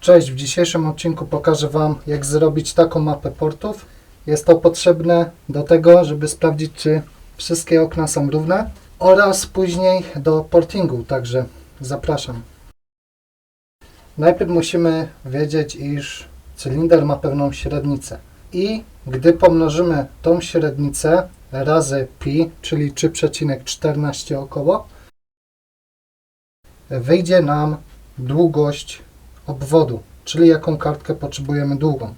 Cześć, w dzisiejszym odcinku pokażę Wam jak zrobić taką mapę portów. Jest to potrzebne do tego, żeby sprawdzić czy wszystkie okna są równe oraz później do portingu, także zapraszam. Najpierw musimy wiedzieć, iż cylinder ma pewną średnicę i gdy pomnożymy tą średnicę razy pi, czyli 3,14 około, wyjdzie nam długość obwodu, czyli jaką kartkę potrzebujemy długą.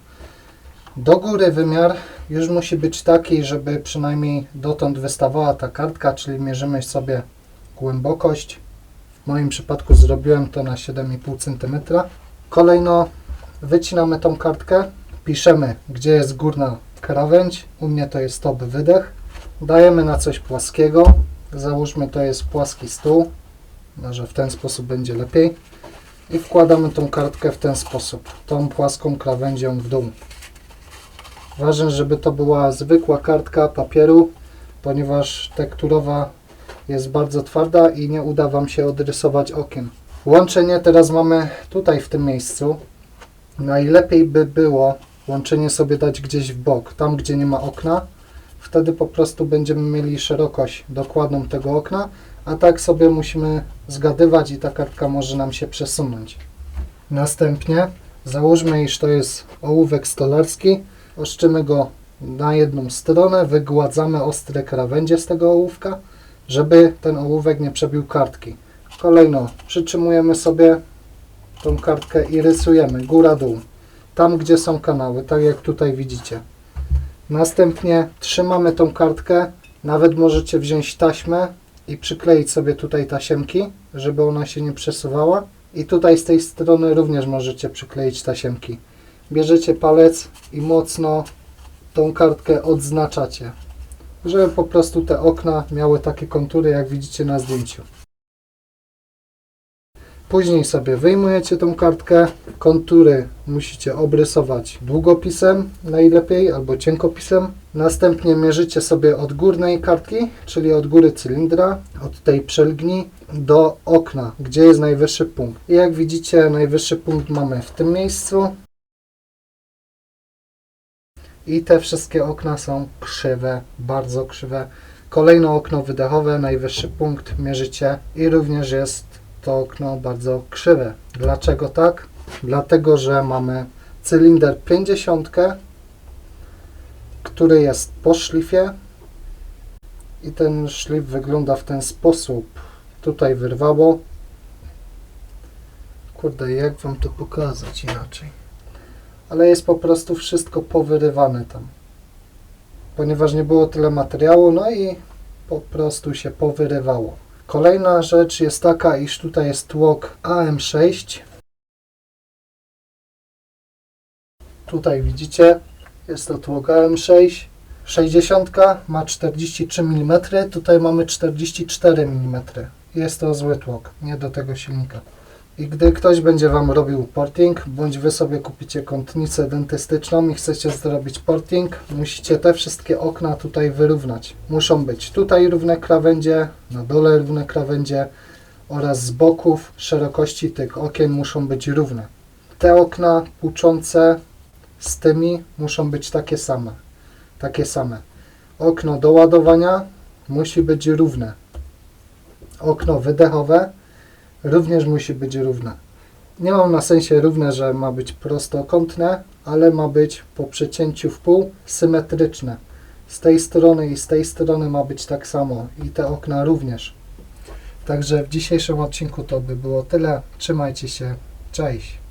Do góry wymiar już musi być taki, żeby przynajmniej dotąd wystawała ta kartka, czyli mierzymy sobie głębokość. W moim przypadku zrobiłem to na 7,5 cm. Kolejno wycinamy tą kartkę, piszemy gdzie jest górna krawędź, u mnie to jest top wydech. Dajemy na coś płaskiego, załóżmy to jest płaski stół, może w ten sposób będzie lepiej i wkładamy tą kartkę w ten sposób, tą płaską krawędzią w dół. Ważne, żeby to była zwykła kartka papieru, ponieważ tekturowa jest bardzo twarda i nie uda Wam się odrysować okien. Łączenie teraz mamy tutaj w tym miejscu. Najlepiej by było łączenie sobie dać gdzieś w bok, tam gdzie nie ma okna. Wtedy po prostu będziemy mieli szerokość dokładną tego okna, a tak sobie musimy zgadywać i ta kartka może nam się przesunąć. Następnie załóżmy, iż to jest ołówek stolarski, oszczymy go na jedną stronę, wygładzamy ostre krawędzie z tego ołówka, żeby ten ołówek nie przebił kartki. Kolejno przytrzymujemy sobie tą kartkę i rysujemy góra-dół, tam gdzie są kanały, tak jak tutaj widzicie. Następnie trzymamy tą kartkę, nawet możecie wziąć taśmę i przykleić sobie tutaj tasiemki, żeby ona się nie przesuwała. I tutaj z tej strony również możecie przykleić tasiemki. Bierzecie palec i mocno tą kartkę odznaczacie, żeby po prostu te okna miały takie kontury, jak widzicie na zdjęciu. Później sobie wyjmujecie tą kartkę, kontury musicie obrysować długopisem najlepiej albo cienkopisem. Następnie mierzycie sobie od górnej kartki, czyli od góry cylindra, od tej przelgni do okna, gdzie jest najwyższy punkt. I jak widzicie, najwyższy punkt mamy w tym miejscu. I te wszystkie okna są krzywe, bardzo krzywe. Kolejne okno wydechowe, najwyższy punkt mierzycie i również jest to okno bardzo krzywe. Dlaczego tak? Dlatego, że mamy cylinder 50, który jest po szlifie i ten szlif wygląda w ten sposób. Tutaj wyrwało. Kurde, jak wam to pokazać inaczej? Ale jest po prostu wszystko powyrywane tam. Ponieważ nie było tyle materiału, no i po prostu się powyrywało. Kolejna rzecz jest taka, iż tutaj jest tłok AM6. Tutaj widzicie, jest to tłok AM6. 60 ma 43 mm, tutaj mamy 44 mm. Jest to zły tłok, nie do tego silnika. I gdy ktoś będzie Wam robił porting, bądź Wy sobie kupicie kątnicę dentystyczną i chcecie zrobić porting, musicie te wszystkie okna tutaj wyrównać. Muszą być tutaj równe krawędzie, na dole równe krawędzie oraz z boków szerokości tych okien muszą być równe. Te okna płuczące z tymi muszą być takie same. Takie same. Okno do ładowania musi być równe. Okno wydechowe również musi być równe. Nie mam na sensie równe, że ma być prostokątne, ale ma być po przecięciu w pół symetryczne. Z tej strony i z tej strony ma być tak samo i te okna również. Także w dzisiejszym odcinku to by było tyle. Trzymajcie się. Cześć.